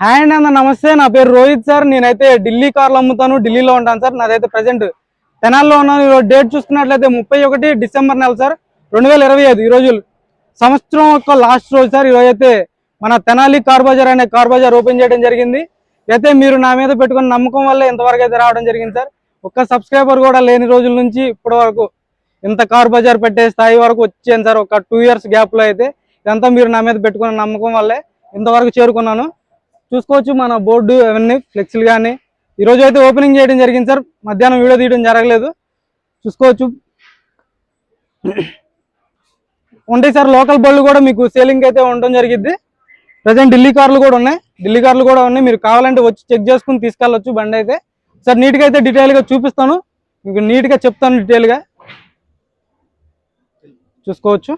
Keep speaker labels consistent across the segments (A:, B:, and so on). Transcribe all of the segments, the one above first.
A: Hi అన్న నమస్తే. నా పేరు రోహిత్ సార్. నేనైతే ఢిల్లీ కార్లు అమ్ముతాను. ఢిల్లీలో ఉంటాను సార్. నాదైతే ప్రజెంట్ తెనాల్లో ఉన్నాను. డేట్ చూసుకున్నట్లయితే ముప్పై ఒకటి డిసెంబర్ నెల సార్. రెండు వేల ఇరవై ఐదు ఈ రోజు సంవత్సరం యొక్క లాస్ట్ రోజు సార్. ఈరోజు అయితే మన తెనాలి కార్ బజార్ అనే కార్ బజార్ ఓపెన్ చేయడం జరిగింది. అయితే మీరు నా మీద పెట్టుకున్న నమ్మకం వల్ల ఇంతవరకు అయితే రావడం జరిగింది సార్. ఒక్క సబ్స్క్రైబర్ కూడా లేని రోజుల నుంచి ఇప్పటి వరకు ఇంత కార్ బజార్ పెట్టే స్థాయి వరకు వచ్చాను సార్. ఒక టూ ఇయర్స్ గ్యాప్లో అయితే ఇదంతా మీరు నా మీద పెట్టుకున్న నమ్మకం వల్లే ఇంతవరకు చేరుకున్నాను. చూసుకోవచ్చు మన బోర్డు అవన్నీ ఫ్లెక్సీలు కానీ. ఈరోజు అయితే ఓపెనింగ్ చేయడం జరిగింది సార్. మధ్యాహ్నం వీడియో తీయడం జరగలేదు. చూసుకోవచ్చు. ఉంటాయి సార్ లోకల్ బళ్ళు కూడా మీకు సేలింగ్ అయితే ఉండడం జరిగింది ప్రజెంట్ ఢిల్లీ కార్లు కూడా ఉన్నాయి. ఢిల్లీ కార్లు కూడా ఉన్నాయి. మీరు కావాలంటే వచ్చి చెక్ చేసుకుని తీసుకెళ్ళొచ్చు బండి అయితే. సార్ నీట్గా అయితే డీటెయిల్గా చూపిస్తాను. మీకు నీట్గా చెప్తాను డీటెయిల్గా చూసుకోవచ్చు.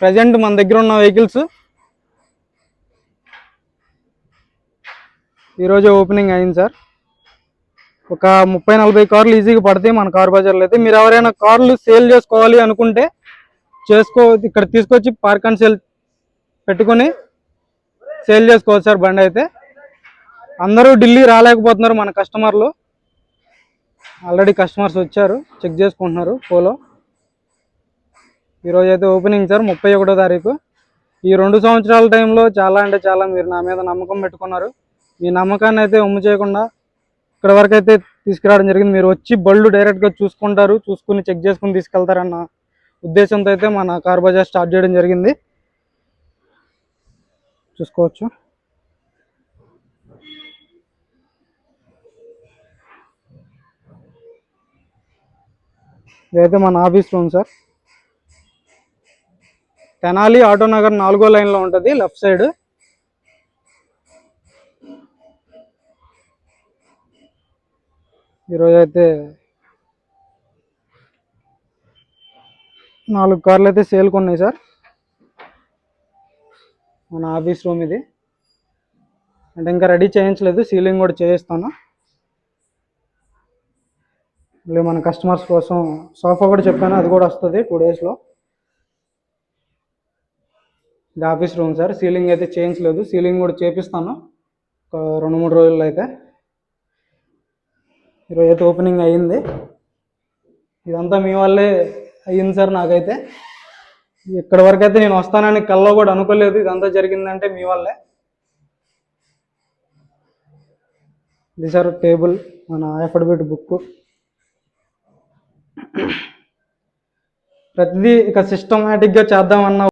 A: ప్రజెంట్ మన దగ్గర ఉన్న వెహికల్స్. ఈరోజు ఓపెనింగ్ అయింది సార్. ఒక ముప్పై నలభై కార్లు ఈజీగా పడతాయి మన కార్ బజార్లో అయితే. మీరు ఎవరైనా కార్లు సేల్ చేసుకోవాలి అనుకుంటే చేసుకో ఇక్కడ తీసుకొచ్చి పార్క్ అండ్ సేల్ పెట్టుకొని సేల్ చేసుకోవచ్చు సార్ బండి అయితే. అందరూ ఢిల్లీ రాలేకపోతున్నారు మన కస్టమర్లు. ఆల్రెడీ కస్టమర్స్ వచ్చారు. చెక్ చేసుకుంటున్నారు. పోలో. ఈరోజు అయితే ఓపెనింగ్ సార్ ముప్పై ఒకటో తారీఖు. ఈ రెండు సంవత్సరాల టైంలో చాలా అంటే చాలా మీరు నా మీద నమ్మకం పెట్టుకున్నారు. మీ నమ్మకాన్ని అయితే ఉమ్ము చేయకుండా ఇక్కడ వరకు అయితే తీసుకురావడం జరిగింది. మీరు వచ్చి బళ్ళు డైరెక్ట్గా చూసుకుంటారు చూసుకుని చెక్ చేసుకుని తీసుకెళ్తారన్న ఉద్దేశంతో అయితే మన కార్ బజార్ స్టార్ట్ చేయడం జరిగింది. చూసుకోవచ్చు. ఇదైతే మన office room sir. Tenali auto Nagar నాలుగో లైన్లో ఉంటుంది లెఫ్ట్ సైడ్. ఈరోజు అయితే నాలుగు కార్లు అయితే సేల్కి ఉన్నాయి సార్. మన ఆఫీస్ రూమ్ ఇది. అంటే ఇంకా రెడీ చేయించలేదు సీలింగ్ కూడా చేయిస్తాను. మళ్ళీ మన కస్టమర్స్ కోసం సోఫా కూడా చెప్పాను అది కూడా వస్తుంది టూ డేస్లో. ఇది ఆఫీస్ రూమ్ సార్ సీలింగ్ అయితే చేయించలేదు. సీలింగ్ కూడా చేపిస్తాను. ఒక రెండు మూడు రోజుల్లో అయితే. ఈరోజు అయితే ఓపెనింగ్ అయ్యింది. ఇదంతా మీ వల్లే అయ్యింది సార్ నాకైతే. ఇక్కడ వరకు అయితే నేను వస్తానని కల్లో కూడా అనుకోలేదు. ఇదంతా జరిగిందంటే మీ వల్లే. ఇది సార్ టేబుల్ మన ఎఫడబిట్ బుక్ ప్రతిదీ ఇక సిస్టమేటిక్గా చేద్దామన్న